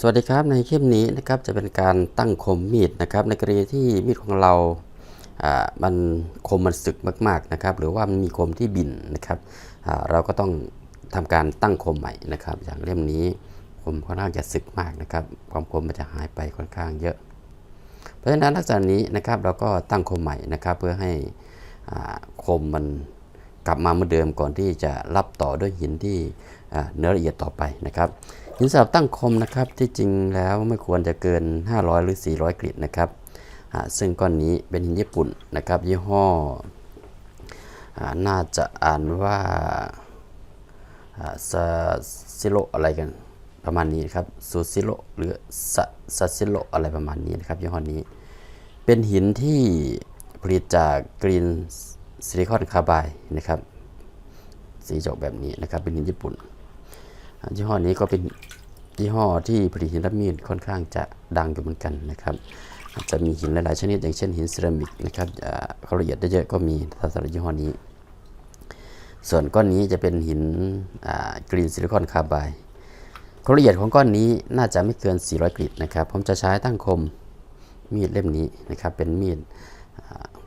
สวัสดีครับในคลิปนี้นะครับจะเป็นการตั้งคมมีดนะครับในกรณีที่มีดของเราอ่ามันคมมันสึกมากๆนะครับ หรือว่ามันมีคมที่บินนะครับอ่าเราก็ต้องทำการตั้งคมใหม่นะครับ อย่างเล่มนี้คมค่อนข้างจะสึกมากนะครับ ความคมมันจะหายไปค่อนข้างเยอะ เพราะฉะนั้นลักษณะนี้นะครับเราก็ตั้งคมใหม่นะครับ เพื่อให้อ่าคมมันกลับมาเหมือนเดิมก่อนที่จะรับต่อด้วยหินที่อ่าเนื้อละเอียดต่อไปนะครับ หินสำหรับตั้งคมนะครับที่จริงแล้วไม่ควรจะเกิน 500 หรือ 400กริดนะครับซึ่งก้อนนี้เป็นหินญี่ปุ่นนะครับ ยี่ห้อน่าจะอ่านว่าซาซิโลอะไรกันประมาณนี้นครับซูซิโลหรือซาซิโลอะไรประมาณนี้นะครับยี่ห้อนี้ เป็นหินที่ผลิตจากกรีนซิลิคอนคาร์บายนะครับ สีจอกแบบนี้นะครับเป็นหินญี่ปุ่น ยี่ห้อนี้ก็เป็นยี่ห้อที่ผลิตหินรับมีดค่อนข้างจะดังอยู่เหมือนกันนะครับ จะมีหินหลายๆชนิดอย่างเช่นหินเซรามิกนะครับเขาละเอียดได้เยอะก็มีสำหรับยี่ห้อนี้ ส่วนก้อนนี้จะเป็นหินกรีนซิลิคอนคาร์บายความละเอียดของก้อนนี้น่าจะไม่เกิน 400 กริดนะครับ ผมจะใช้ตั้งคมมีดเล่มนี้นะครับ เป็นมีด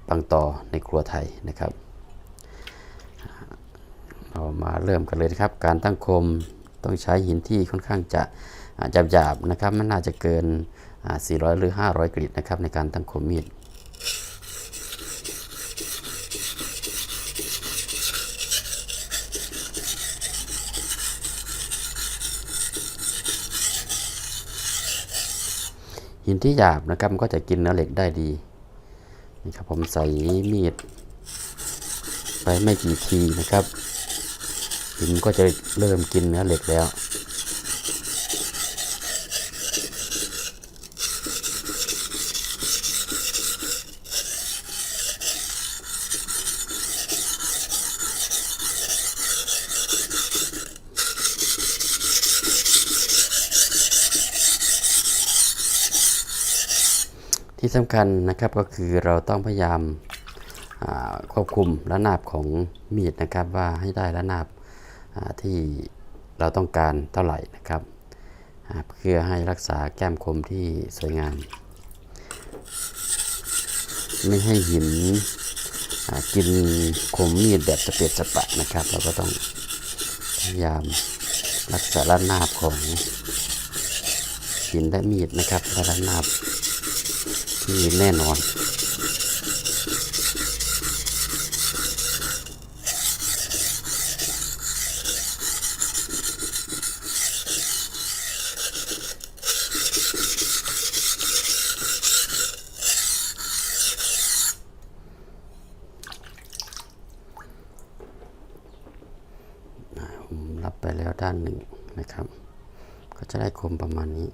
ปังตอในครัวไทยนะครับ เรามาเริ่มกันเลยนะครับ การตั้งคม ต้องใช้หินที่ค่อนข้างจะอ่าหยาบๆนะครับม่น่าจะเกิน 400 หรือ 500 กริดนะครับในการตั้งคมมีดหินที่หยาบนะครับมันก็จะกินเนื้อเหล็กได้ดีนี่ครับผมใส่มีด ไปไม่กี่ทีนะครับ หินก็จะเริ่มกินเนื้อเหล็กแล้ว ที่สำคัญนะครับก็คือเราต้องพยายามควบคุมระนาบของมีดนะครับว่าให้ได้ระนาบ ที่เราต้องการเท่าไหร่นะครับเพื่อให้รักษาแก้มคมที่สวยงาม ไม่ให้หินกินคมมีดแบบสเปะสปะนะครับ เราก็ต้องพยายามรักษาระนาบของหินและมีดนะครับและระนาบที่แน่นอน ผมรับไปแล้ว ด้านหนึ่งนะครับ ก็จะได้คมประมาณนี้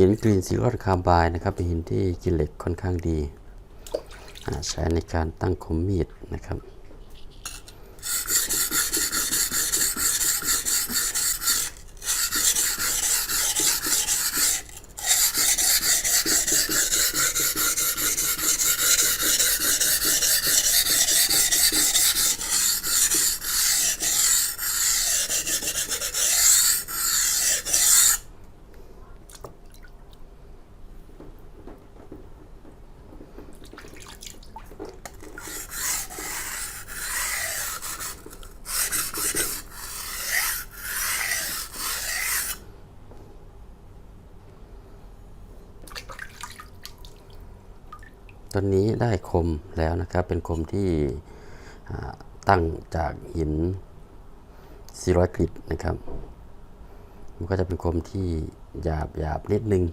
หินกรีนซิลอดคาร์บายนะครับเป็นหินที่กินเหล็กค่อนข้างดีใช้ในการตั้งคมมีดนะครับ ตอนนี้ได้คมแล้วนะครับ เป็นคมที่ตั้งจากหิน 400 กริดนะครับ มันก็จะเป็นคมที่หยาบหยาบนิดนึง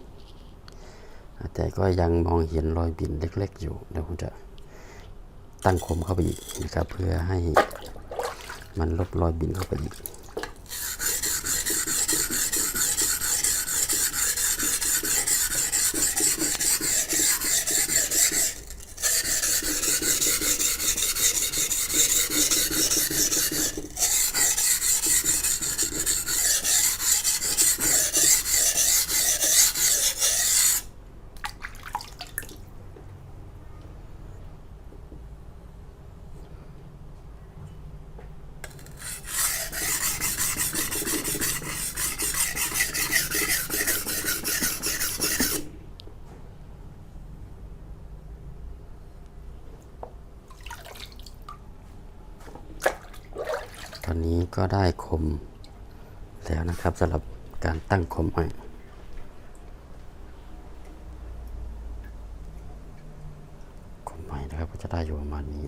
แต่ก็ยังมองเห็นรอยบินเล็กๆ อยู่เดี๋ยวผมจะตั้งคมเข้าไปอีกนะครับ เพื่อให้มันลบรอยบินเข้าไปอีก ทีนี้ก็ได้คมแล้วนะครับสำหรับการตั้งคมใหม่คมใหม่นะครับก็จะได้อยู่ประมาณนี้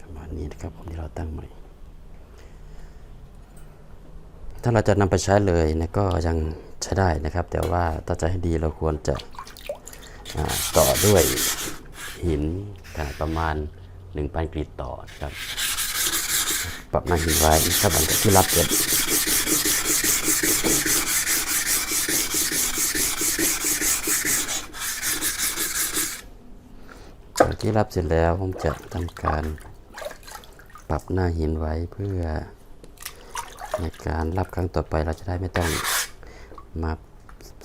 ประมาณนี้นะครับผมที่เราตั้งใหม่ถ้าเราจะนำไปใช้เลยนะก็ยัง ใช้ได้นะครับ แต่ว่าถ้าจะให้ดีเราควรจะต่อด้วยหินขนาดประมาณ1ปันกรีดต่อครับปรับหน้าหินไว้นะครับหลังจากที่รับเสร็จหลังที่รับเสร็จแล้วผมจะทำการปรับหน้าหินไว้เพื่อในการรับครั้งต่อไปเราจะได้ไม่ต้อง มา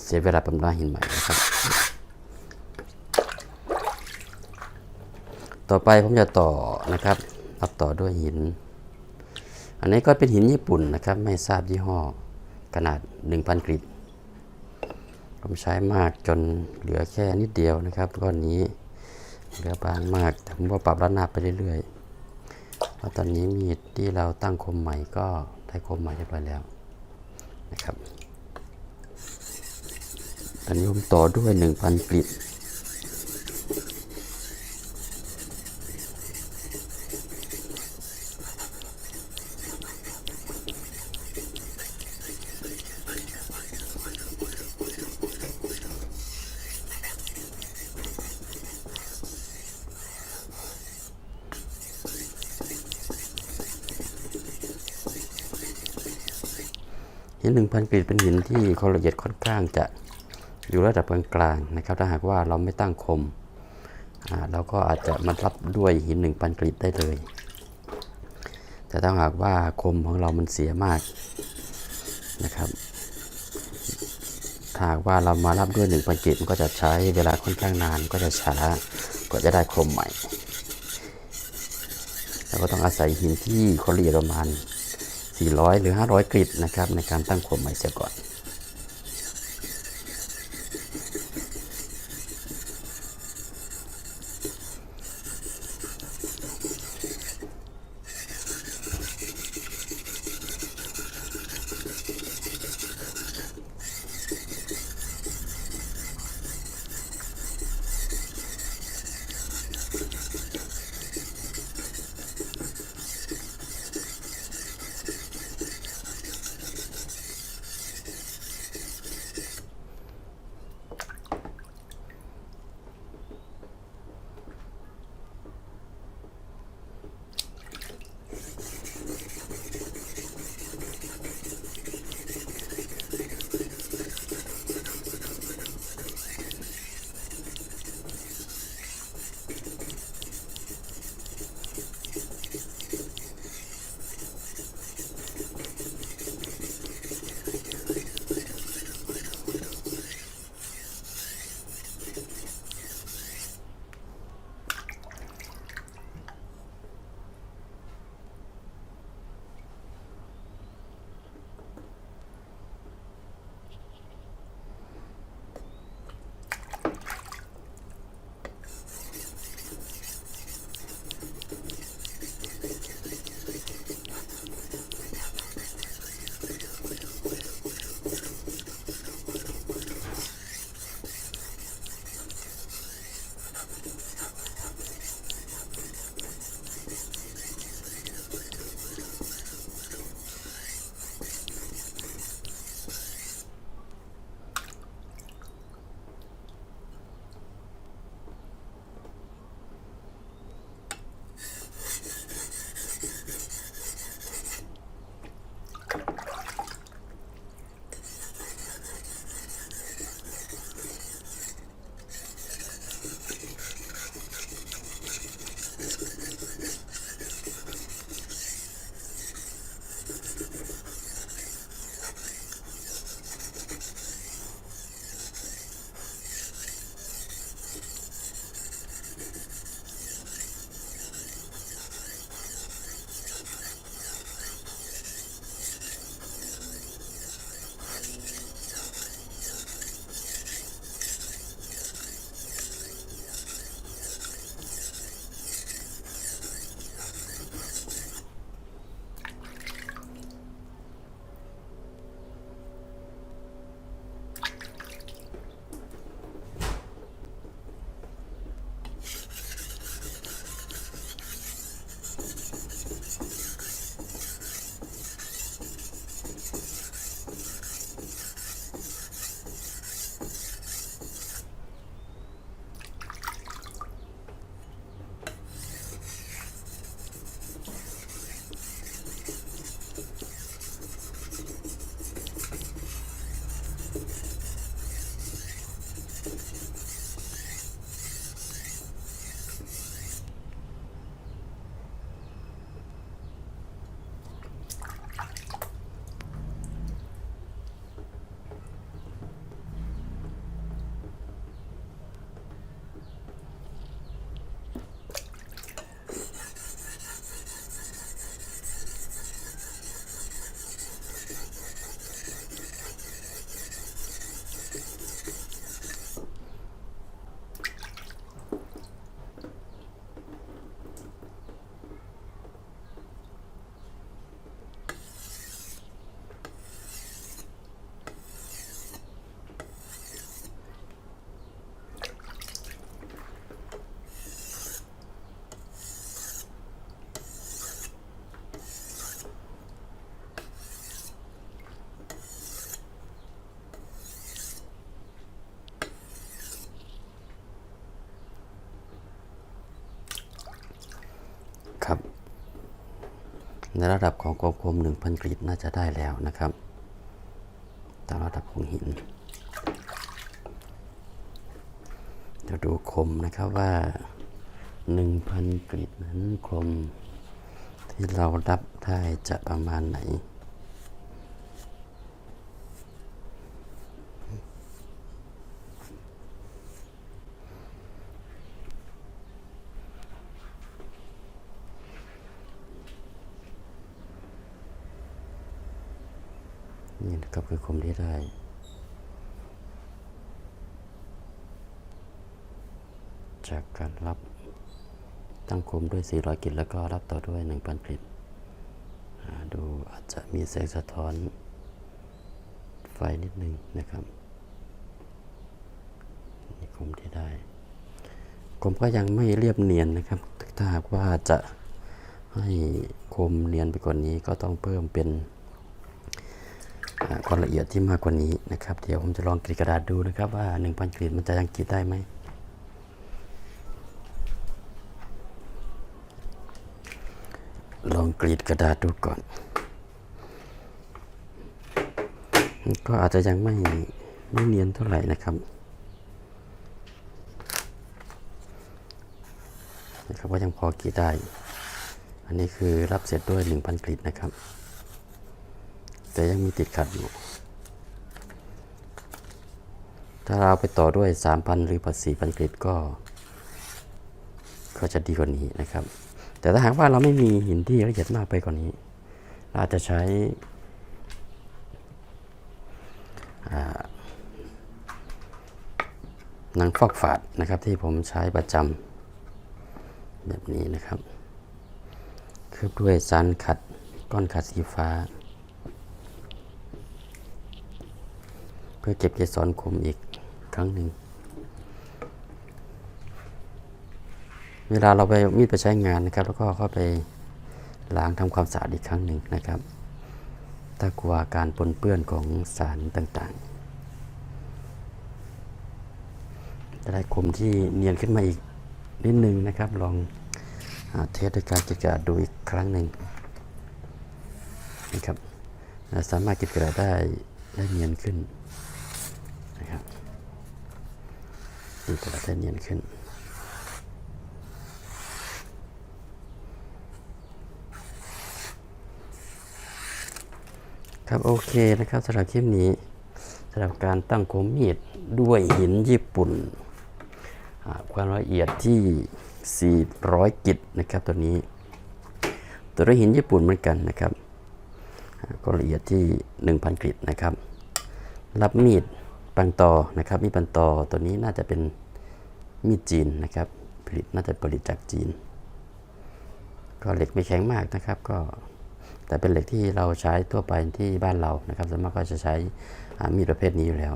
เสียเวลาปรับหน้าหินใหม่นะครับ ต่อไปผมจะต่อนะครับรับต่อด้วยหิน อันนี้ก็เป็นหินญี่ปุ่นนะครับ ไม่ทราบยี่ห้อขนาด 1,000กริดผมใช้มากจนเหลือแค่นิดเดียวนะครับก้อนนี้เหลือบางมากแต่ผมก็ปรับระนาบไปเรื่อยๆเพราะตอนนี้มีดที่เราตั้งคมใหม่ก็ได้คมใหม่เรียบร้อยแล้วนะครับ อนนี้ผมต่อด้วย 1,000กริดหินหนึ่งพันกรีดเป็นหินที่ความละเอียดค่อนข้างจะ อยู่ระดับกลางๆนะครับ ถ้าหากว่าเราไม่ตั้งคมเราก็อาจจะมารับด้วยหินหนึ่งพันกรีดได้เลย แต่ถ้าหากว่าคมของเรามันเสียมากนะครับถ้าหากว่าเรามารับด้วยหนึ่งพันกรีดมันก็จะใช้เวลาค่อนข้างนานก็จะช้ากว่าจะได้คมใหม่เราก็ต้องอาศัยหินที่ความละเอียดประมาณ400 หรือ 500 กริดนะครับในการตั้งคมใหม่เสียก่อน ในระดับของความคม1,000กรีดน่าจะได้แล้วนะครับ ตามระดับของหินจะดูคมนะครับว่า 1,000กรีดนั้นคมที่เรารับได้จะประมาณไหน กับคือคมที่ได้จากการรับตั้งคมด้วย 400 กิตแล้วก็รับต่อด้วย 1,000กริตดูอาจจะมีแสงสะท้อนไฟนิดนึงนะครับนี่คมที่ได้คมก็ยังไม่เรียบเนียนนะครับ ถ้าหากว่าจะให้คมเนียนไปกว่านี้ก็ต้องเพิ่มเป็น ความละเอียดที่มากกว่านี้นะครับ เดี๋ยวผมจะลองกรีดกระดาษดูนะครับว่า 1,000กรีดมันจะยังกรีดได้ไหมลองกรีดกระดาษดูก่อน ก็อาจจะยังไม่ไม่เนียนเท่าไหร่นะครับนะครับว่ายังพอกรีดได้ อันนี้คือรับเสร็จด้วย 1,000กรีดนะครับ แต่ยังมีติดขัดอยู่ ถ้าเราไปต่อด้วย 3,000 หรือปัด4,000กริดก็ ก็จะดีกว่านี้นะครับ แต่ถ้าหากว่าเราไม่มีหินที่ละเอียดมากไปกว่านี้ เราจะใช้อ่าหนังฟอกฝาดนะครับที่ผมใช้ประจำแบบนี้นะครับคืบด้วยสารขัดก้อนขัดสีฟ้า พื่อเก็บเกสรคมอีกครั้งหนึ่ง เวลาเราไปมีดไปใช้งานนะครับ แล้วก็เข้าไปล้างทำความสะอาดอีกครั้งหนึ่งนะครับถ้ากลัวการปนเปื้อนของสารต่างๆจะได้คมที่เนียนขึ้นมาอีกนิดนึงนะครับ ลองอเทสด้วยการเก็บกระดาษดูอีกครั้งหนึ่งนะครับ สามารถเก็บกระดาษได้ได้เนียนขึ้น นะครับ นี่ก็จะเนียนขึ้น ครับโอเคนะครับสำหรับคลิปนี้สำหรับการตั้งโคมมีดด้วยหินญี่ปุ่น ความละเอียดที่ 400 กิตนะครับตัวนี้ ตัวด้วยหินญี่ปุ่นเหมือนกันนะครับอ่าก็ละเอียดที่ 1,000กริตนะครับ รับมีด ปังตอนะครับมีปังตอตัวนี้น่าจะเป็นมีดจีนนะครับผลิตน่าจะผลิตจากจีน ก็เหล็กไม่แข็งมากนะครับก็แต่เป็นเหล็กที่เราใช้ทั่วไปที่บ้านเรานะครับส่วนมากก็จะใช้มีดประเภทนี้อยู่แล้ว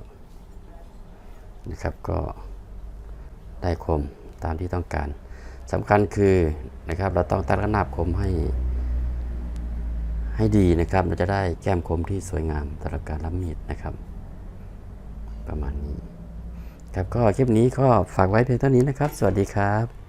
นะครับก็ได้คมตามที่ต้องการสำคัญคือนะครับเราต้องตั้งระนาบคมให้ให้ดีนะครับ เราจะได้แก้มคมที่สวยงามสำหรับการรับมีดนะครับ ประมาณนี้ ครับก็คลิปนี้ก็ฝากไว้เพียงเท่านี้นะครับ สวัสดีครับ